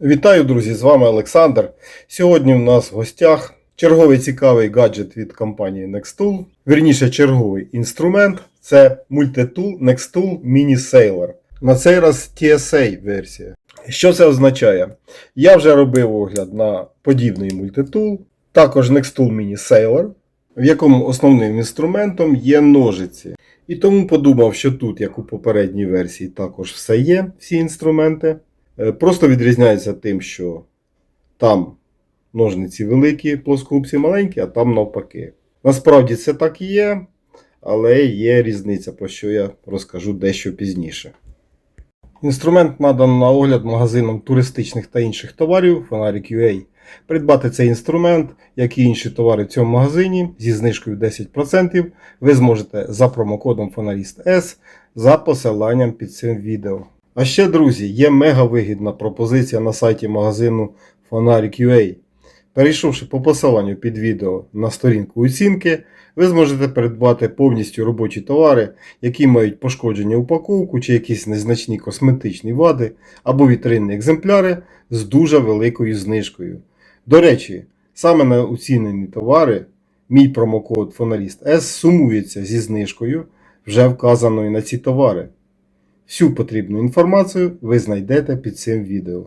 Вітаю, друзі! З вами Олександр. Сьогодні у нас в гостях черговий цікавий гаджет від компанії Nextool. Вірніше, черговий інструмент це мультитул Nextool Mini Sailor. На цей раз TSA версія. Що це означає? Я вже робив огляд на подібний мультитул, також Nextool Mini Sailor, в якому основним інструментом є ножиці. І тому подумав, що тут, як у попередній версії, також все є, всі інструменти. Е, Просто відрізняється тим, що там ножниці великі, плоскогубці маленькі, а там навпаки. Насправді це так і є, але є різниця, про що я розкажу дещо пізніше. Інструмент надано на огляд магазином туристичних та інших товарів Фонарик UA. Придбати цей інструмент, як і інші товари в цьому магазині зі знижкою 10% ви зможете за промокодом Фонаріст S за посиланням під цим відео. А ще, друзі, є мега вигідна пропозиція на сайті магазину Фонарик.ua. Перейшовши по посиланню під відео на сторінку оцінки, ви зможете придбати повністю робочі товари, які мають пошкодження упаковку чи якісь незначні косметичні вади або вітринні екземпляри з дуже великою знижкою. До речі, саме на оцінені товари мій промокод Фоналіст S сумується зі знижкою, вже вказаною на ці товари. Всю потрібну інформацію ви знайдете під цим відео.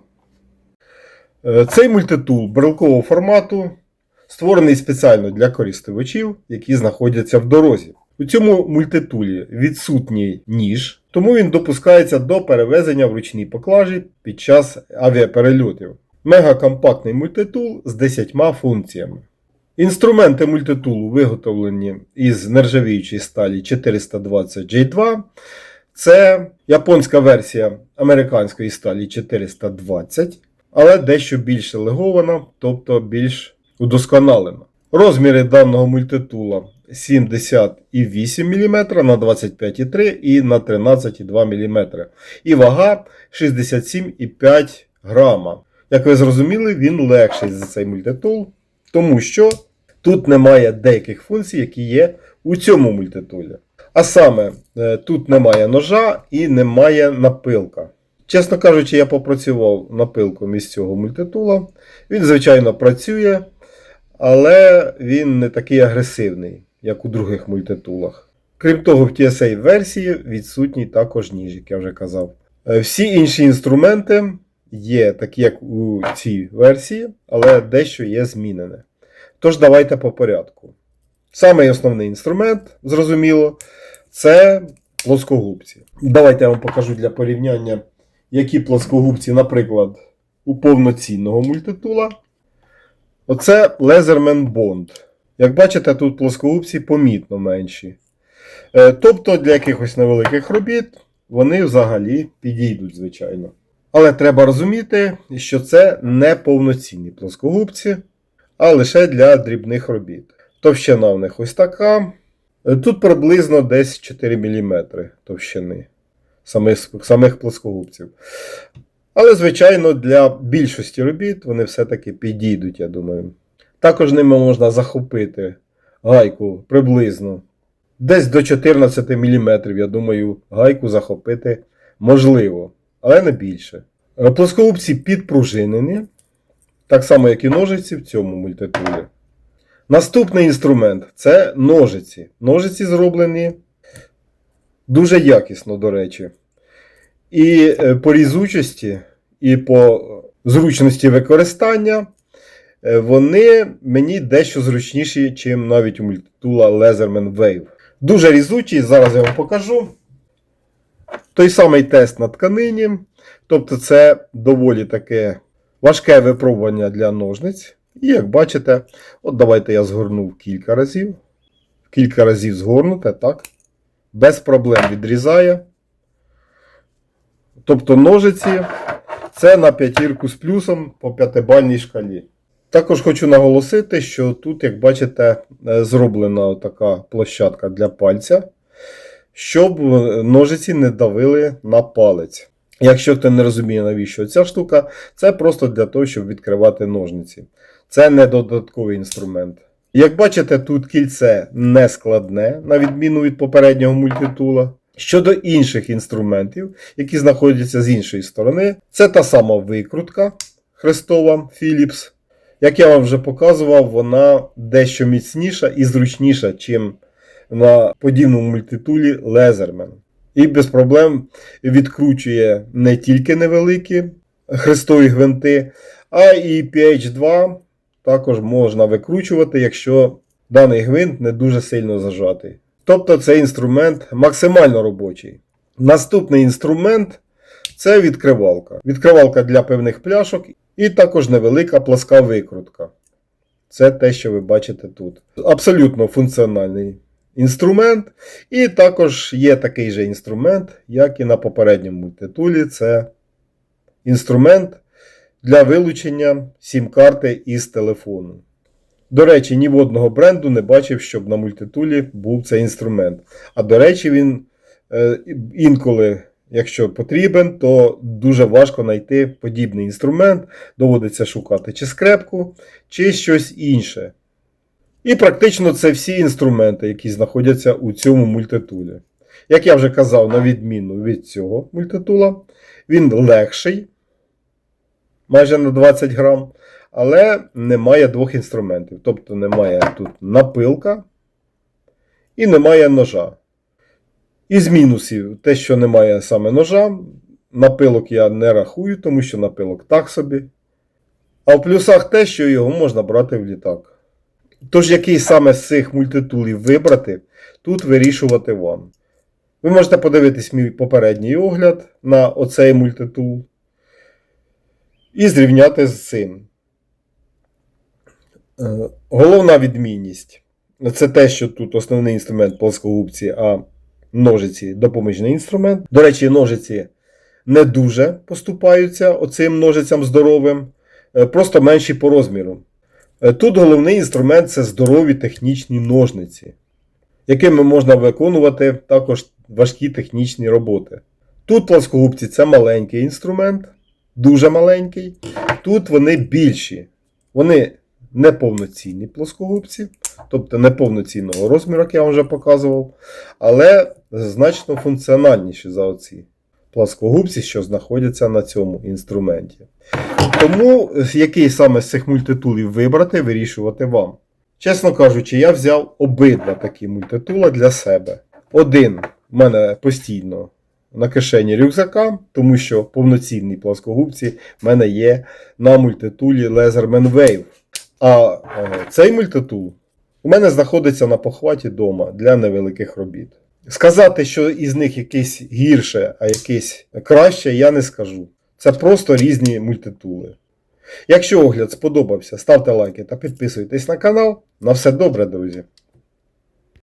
Е, Цей мультитул брелкового формату створений спеціально для користувачів, які знаходяться в дорозі. У цьому мультитулі відсутній ніж, тому він допускається до перевезення в ручній поклажі під час авіаперельотів. Мегакомпактний мультитул з 10 функціями. Інструменти мультитулу виготовлені із нержавіючої сталі 420J2. Це японська версія американської сталі 420, але дещо більше легована, тобто більш удосконалена. Розміри даного мультитула 78 мм на 25,3 і на 13,2 мм. І вага 67,5 грама. Як ви зрозуміли, він легший за цей мультитул, тому що тут немає деяких функцій, які є у цьому мультитулі. А саме, е, тут немає ножа і немає напилка. Чесно кажучи, я попрацював напилком із цього мультитула. Він, звичайно, працює, але він не такий агресивний, як у других мультитулах. Крім того, в TSA версії відсутній також ніж, як я вже казав. Е, Всі інші інструменти є такі, як у цій версії, але дещо є змінене. Тож давайте по порядку. Самий основний інструмент, зрозуміло, це плоскогубці. Давайте я вам покажу для порівняння, які плоскогубці, наприклад, у повноцінного мультитула. Оце Leatherman Bond. Як бачите, тут плоскогубці помітно менші. Е, Тобто для якихось невеликих робіт вони взагалі підійдуть, звичайно. Але треба розуміти, що це не повноцінні плоскогубці, а лише для дрібних робіт. Товщина в них ось така. Е, Тут приблизно десь 4 мм товщини самих, самих плоскогубців. Але, звичайно, для більшості робіт вони все-таки підійдуть, я думаю. Також ними можна захопити гайку приблизно. Десь до 14 мм, я думаю, гайку захопити можливо, але не більше. Е, Плоскогубці підпружинені, так само, як і ножиці в цьому мультитулі. Наступний інструмент це ножиці. Ножиці зроблені дуже якісно, до речі. І е, по різучості, і по зручності використання е, вони мені дещо зручніші, ніж навіть у мультитула Leatherman Wave. Дуже різучі, зараз я вам покажу. Той самий тест на тканині. Тобто, це доволі таке важке випробування для ножниць. І як бачите, от давайте я згорнув кілька разів. Кілька разів згорнуте, так? Без проблем відрізає. Тобто ножиці це на п'ятірку з плюсом по п'ятибальній шкалі. Також хочу наголосити, що тут, як бачите, е, зроблена така площадка для пальця, щоб ножиці не давили на палець. Якщо хто не розуміє, навіщо ця штука, це просто для того, щоб відкривати ножниці. Це не додатковий інструмент. Як бачите, тут кільце не складне, на відміну від попереднього мультитула. Щодо інших інструментів, які знаходяться з іншої сторони, це та сама викрутка, Христова Philips. Як я вам вже показував, вона дещо міцніша і зручніша, чим на подібному мультитулі Leatherman. І без проблем відкручує не тільки невеликі хрестові гвинти, а і PH2 також можна викручувати, якщо даний гвинт не дуже сильно зажатий. Тобто цей інструмент максимально робочий. Наступний інструмент це відкривалка. Відкривалка для певних пляшок і також невелика пласка викрутка. Це те, що ви бачите тут. Абсолютно функціональний інструмент. І також є такий же інструмент, як і на попередньому мультитулі. Це інструмент для вилучення сім-карти із телефону. До речі, ні в одного бренду не бачив, щоб на мультитулі був цей інструмент. А до речі, він е, інколи, якщо потрібен, то дуже важко знайти подібний інструмент. Доводиться шукати чи скрепку, чи щось інше. І практично це всі інструменти, які знаходяться у цьому мультитулі. Як я вже казав, на відміну від цього мультитула, він легший, майже на 20 грам, але немає двох інструментів. Тобто немає тут напилка і немає ножа. Із мінусів, те, що немає саме ножа, напилок я не рахую, тому що напилок так собі. А в плюсах те, що його можна брати в літак. Тож, який саме з цих мультитулів вибрати, тут вирішувати вам. Ви можете подивитись мій попередній огляд на оцей мультитул і зрівняти з цим. Е, Головна відмінність це те, що тут основний інструмент плоскогубці, а ножиці допоміжний інструмент. До речі, ножиці не дуже поступаються оцим ножицям здоровим, е, просто менші по розміру. Е, Тут головний інструмент це здорові технічні ножниці, якими можна виконувати також важкі технічні роботи. Тут плоскогубці це маленький інструмент, дуже маленький. Тут вони більші. Вони неповноцінні плоскогубці, тобто неповноцінного розміру, як я вам вже показував, але значно функціональніші за оці плоскогубці, що знаходяться на цьому інструменті. Тому який саме з цих мультитулів вибрати, вирішувати вам. Чесно кажучи, я взяв обидва такі мультитула для себе. Один в мене постійно на кишені рюкзака, тому що повноцінні плоскогубці в мене є на мультитулі Leatherman Wave. А е, цей мультитул у мене знаходиться на похваті вдома для невеликих робіт. Сказати, що із них якесь гірше, а якесь краще, я не скажу. Це просто різні мультитули. Якщо огляд сподобався, ставте лайки та підписуйтесь на канал. На все добре, друзі!